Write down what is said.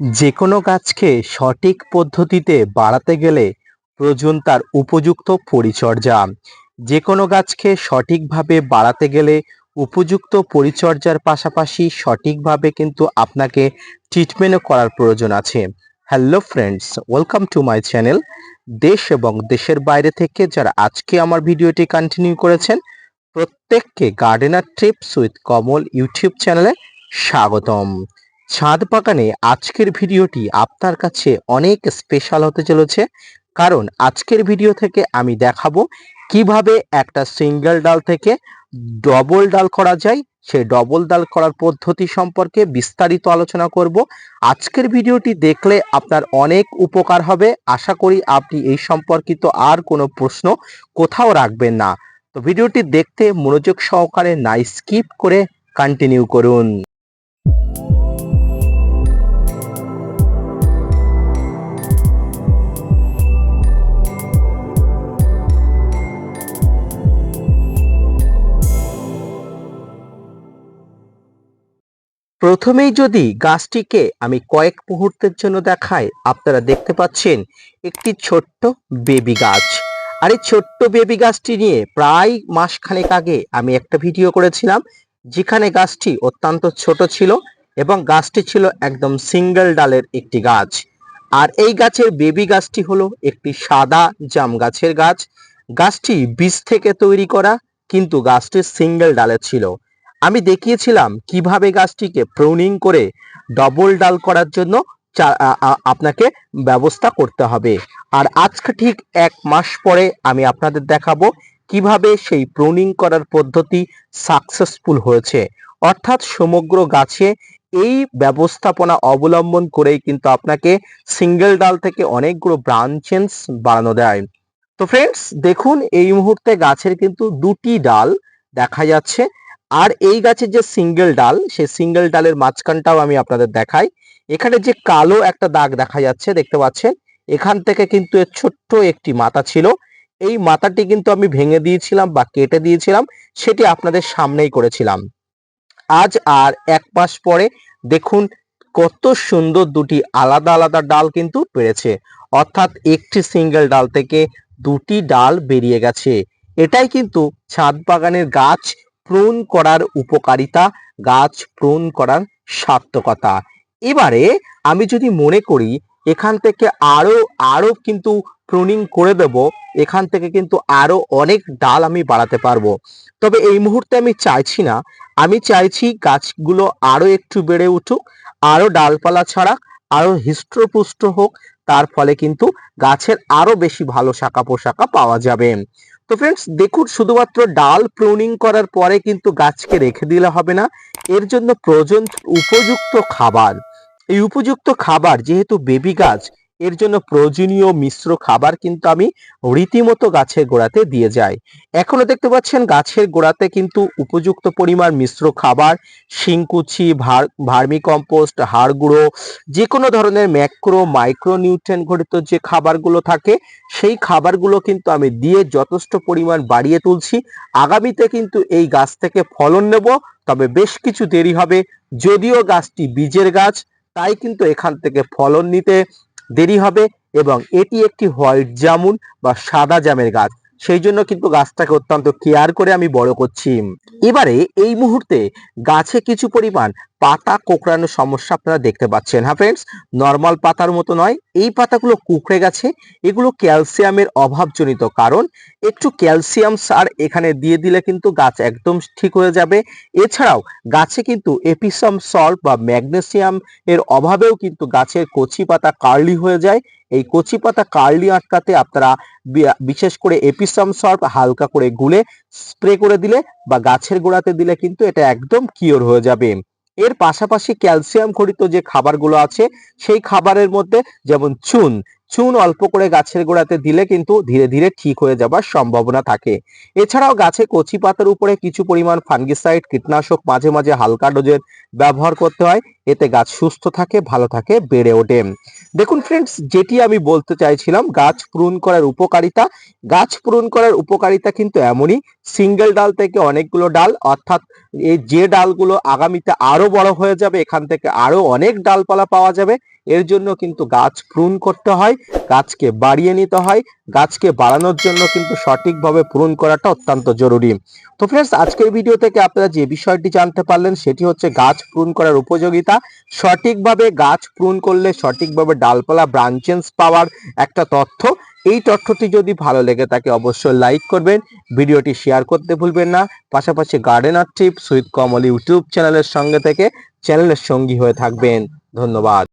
যে কোনো গাছকে সঠিক পদ্ধতিতে বাড়াতে গেলে প্রয়োজন তার উপযুক্ত পরিচর্যা। যে কোনো গাছকে সঠিকভাবে বাড়াতে গেলে উপযুক্ত পরিচর্যার পাশাপাশি সঠিকভাবে কিন্তু আপনাকে ট্রিটমেন্টও করার প্রয়োজন আছে। Hello friends welcome to my channel দেশ এবং দেশের বাইরে থেকে যারা আজকে আমার ভিডিওটি কন্টিনিউ করেছেন, প্রত্যেককে gardener tips with Kamal YouTube চ্যানেলে স্বাগতম। ছাদ বাগানে আজকের ভিডিওটি আপনার কাছে অনেক স্পেশাল হতে চলেছে। কারণ আজকের ভিডিও থেকে আমি দেখাবো কীভাবে একটা সিঙ্গেল ডাল থেকে ডবল ডাল করা যায়। সেই ডবল ডাল করার পদ্ধতি সম্পর্কে বিস্তারিত আলোচনা করব। আজকের ভিডিওটি দেখলে আপনার অনেক উপকার হবে। আশা করি আপনি এই সম্পর্কিত আর কোনো প্রশ্ন কোথাও রাখবেন না। তো ভিডিওটি দেখতে মনোযোগ সহকারে না স্কিপ করে কন্টিনিউ করুন। প্রথমেই যদি গাছটিকে আমি কয়েক মুহূর্তের জন্য দেখাই, আপনারা দেখতে পাচ্ছেন একটি ছোট্ট বেবি গাছ। আর এই ছোট্ট বেবি গাছটি নিয়ে প্রায় মাসখানেক আগে আমি একটা ভিডিও করেছিলাম, যেখানে গাছটি অত্যন্ত ছোট ছিল এবং গাছটি ছিল একদম সিঙ্গেল ডালের একটি গাছ। আর এই গাছের বেবি গাছটি হলো একটি সাদা জাম গাছের গাছ। গাছটি বীজ থেকে তৈরি করা, কিন্তু গাছটি সিঙ্গেল ডালের ছিল। আমি দেখিয়েছিলাম কীভাবে গাছটিকে প্রুনিং করে ডবল ডাল করার জন্য আপনাকে ব্যবস্থা করতে হবে। আর আজকে ঠিক এক মাস পরে আমি আপনাদের দেখাবো কীভাবে সেই প্রুনিং করার পদ্ধতি সাকসেসফুল হয়েছে। অর্থাৎ সমগ্র গাছে এই ব্যবস্থাপনা অবলম্বন করেই কিন্তু আপনাকে সিঙ্গেল ডাল থেকে অনেকগুলো ব্রাঞ্চেন্স বাড়ানো দেয়। তো ফ্রেন্ডস দেখুন এই মুহূর্তে গাছের কিন্তু দুটি ডাল দেখা যাচ্ছে। আর এই গাছের যে সিঙ্গেল ডাল, সেই সিঙ্গেল ডালের মাঝখানটাও আমি আপনাদের দেখাই। এখানে যে কালো একটা দাগ দেখা যাচ্ছে, দেখতে পাচ্ছেন? এখান থেকে কিন্তু এর ছোট্ট একটি মাথা ছিল। এই মাথাটি কিন্তু আমি ভেঙে দিয়েছিলাম বা কেটে দিয়েছিলাম, সেটি আপনাদের সামনেই করেছিলাম। আজ আর এক মাস পরে দেখুন, কত সুন্দর দুটি আলাদা আলাদা ডাল কিন্তু পেরেছে। অর্থাৎ একটি সিঙ্গেল ডাল থেকে দুটি ডাল বেরিয়ে গেছে। এটাই কিন্তু ছাদ বাগানের গাছ প্রুন করার উপকারিতা, গাছ প্রুন করার সার্থকতা। এবারে আমি যদি মনে করি, এখান থেকে আরও আরও কিন্তু প্রুনিং করে দেব, এখান থেকে কিন্তু আরও অনেক ডাল আমি বাড়াতে পারব। তবে এই মুহূর্তে আমি চাইছি না। আমি চাইছি গাছগুলো আরও একটু বেড়ে উঠুক, আরও ডালপালা ছাড়া আরও হৃষ্টপুষ্ট হোক, তার ফলে কিন্তু গাছের আরও বেশি ভালো শাখা পোশাকা পাওয়া যাবে। তো ফ্রেন্ডস দেখুন, শুধুমাত্র ডাল প্রুনিং করার পরে কিন্তু গাছকে রেখে দিলে হবে না। এর জন্য প্রয়োজন উপযুক্ত খাবার। এই উপযুক্ত খাবার, যেহেতু বেবি গাছ এর জন্য প্রয়োজনীয় মিশ্র খাবার কিন্তু আমি রীতিমতো গাছের গোড়াতে দিয়ে যাই। এখনও দেখতে পাচ্ছেন গাছের গোড়াতে কিন্তু উপযুক্ত পরিমাণ মিশ্র খাবার, শিংকুচি ভার্মি কম্পোস্ট হাড় গুঁড়ো যে কোনো ধরনের ম্যাক্রো মাইক্রো নিউট্রেন ঘটিত যে খাবারগুলো থাকে, সেই খাবারগুলো কিন্তু আমি দিয়ে যথেষ্ট পরিমাণ বাড়িয়ে তুলছি। আগামীতে কিন্তু এই গাছ থেকে ফলন নেব, তবে বেশ কিছু দেরি হবে। যদিও গাছটি বীজের গাছ, তাই কিন্তু এখান থেকে ফলন নিতে দেরি হবে এবং এটি একটি হোয়াইট জামুন বা সাদা জামের গাছ। সেই জন্য কিন্তু গাছটাকে অত্যন্ত কেয়ার করে আমি বড় করছি। এবারে এই মুহূর্তে গাছে কিছু পরিমাণ পাতা কোঁকড়ানোর সমস্যা আপনারা দেখতে পাচ্ছেন। হ্যাঁ ফ্রেন্ডস নর্মাল পাতার মতো নয়, এই পাতাগুলো কুকড়ে গেছে। এগুলো ক্যালসিয়ামের অভাবজনিত কারণ। একটু ক্যালসিয়াম সার এখানে দিয়ে দিলে কিন্তু গাছ একদম ঠিক হয়ে যাবে। এছাড়াও গাছে কিন্তু এপিসাম সল্ট বা ম্যাগনেসিয়াম এর অভাবেও কিন্তু গাছের কচি পাতা কার্লি হয়ে যায়। এই কচি পাতা কার্লি আটকাতে আপনারা বিশেষ করে এপিসাম সল্ট হালকা করে গুলে স্প্রে করে দিলে বা গাছের গোড়াতে দিলে কিন্তু এটা একদম কিওর হয়ে যাবে। এর পাশাপাশি ক্যালসিয়াম ঘটিত যে খাবারগুলো আছে, সেই খাবারের মধ্যে যেমন চুন চুন অল্প করে গাছের গোড়াতে দিলে কিন্তু ধীরে ধীরে ঠিক হয়ে যাবার সম্ভাবনা থাকে। এছাড়াও গাছে কচি পাতার উপরে কিছু পরিমাণ ফাঙ্গিসাইড, কীটনাশক মাঝে মাঝে হালকা ডোজের ব্যবহার করতে হয়। এতে গাছ সুস্থ থাকে, ভালো থাকে, বেড়ে ওঠে। দেখুন ফ্রেন্ডস যেটি আমি বলতে চাইছিলাম, গাছ পূরণ করার উপকারিতা, গাছ পূরণ করার উপকারিতা কিন্তু এমনই সিঙ্গেল ডাল থেকে অনেকগুলো ডাল, অর্থাৎ এই যে ডালগুলো আগামীতে আরও বড় হয়ে যাবে, এখান থেকে আরও অনেক ডালপালা পাওয়া যাবে, এর জন্য কিন্তু গাছ প্রুন করতে হয়, গাছকে বাড়িয়ে নিতে হয় গাছকে বাড়ানোর জন্য কিন্তু সঠিকভাবে পূরণ করাটা অত্যন্ত জরুরি। তো ফ্রেন্ডস আজকের ভিডিও থেকে আপনারা যে বিষয়টি জানতে পারলেন, সেটি হচ্ছে গাছ পূরণ করার উপযোগিতা। সঠিকভাবে গাছ পূরণ করলে সঠিকভাবে ডালপালা ব্রাঞ্চেন্স পাওয়ার একটা তথ্য। এই তথ্যটি যদি ভালো লেগে থাকে, অবশ্যই লাইক করবেন। ভিডিওটি শেয়ার করতে ভুলবেন না। পাশাপাশি gardener tips with Kamal YouTube চ্যানেলের সঙ্গে থেকে চ্যানেলের সঙ্গী হয়ে থাকবেন। ধন্যবাদ।